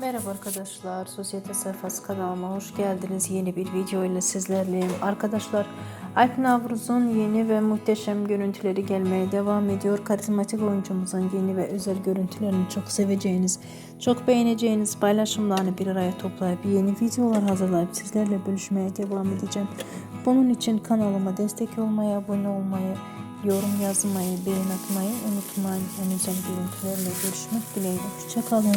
Merhaba arkadaşlar, Sosyete Sayfası kanalıma hoş geldiniz. Yeni bir video ile sizlerleyim. Arkadaşlar, Alp Navruz'un yeni ve muhteşem görüntüleri gelmeye devam ediyor. Karizmatik oyuncumuzun yeni ve özel görüntülerini çok seveceğiniz, çok beğeneceğiniz paylaşımlarını bir araya toplayıp yeni videolar hazırlayıp sizlerle bölüşmeye devam edeceğim. Bunun için kanalıma destek olmayı, abone olmayı, yorum yazmayı, beğen atmayı unutmayın. En özel görüntülerle görüşmek dileğiyle. Hoşçakalın.